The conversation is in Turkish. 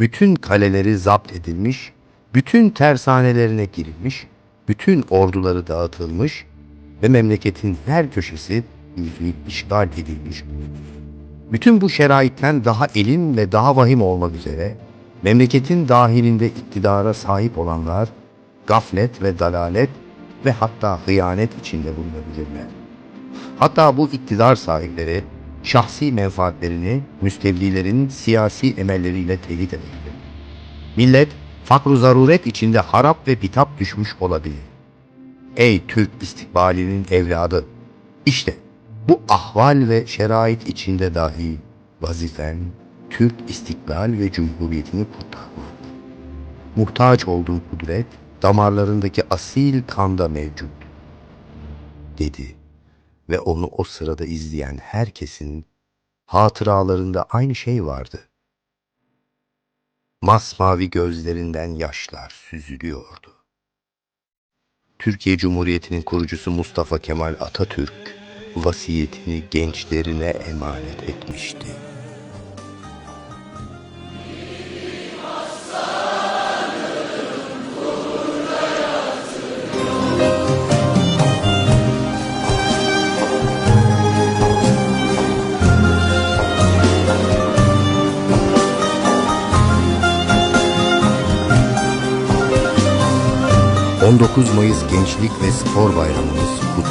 bütün kaleleri zapt edilmiş, bütün tersanelerine girilmiş, bütün orduları dağıtılmış ve memleketin her köşesi işgal edilmiş. Bütün bu şeraitten daha elim ve daha vahim olmak üzere memleketin dahilinde iktidara sahip olanlar gaflet ve dalalet ve hatta hıyanet içinde bulunabilirler. Hatta bu iktidar sahipleri şahsi menfaatlerini müstevlilerin siyasi emelleriyle tehdit edebilir. Millet fakru zaruret içinde harap ve bitap düşmüş olabilir. Ey Türk istikbalinin evladı! İşte bu ahval ve şerait içinde dahi vazifen Türk istiklal ve cumhuriyetini kurtarmak. Muhtaç olduğu kudret damarlarındaki asil kanda mevcut. Dedi ve onu o sırada izleyen herkesin hatıralarında aynı şey vardı. Masmavi gözlerinden yaşlar süzülüyordu. Türkiye Cumhuriyeti'nin kurucusu Mustafa Kemal Atatürk vasiyetini gençlerine emanet etmişti. ...19 Mayıs Gençlik ve Spor Bayramımız kutlu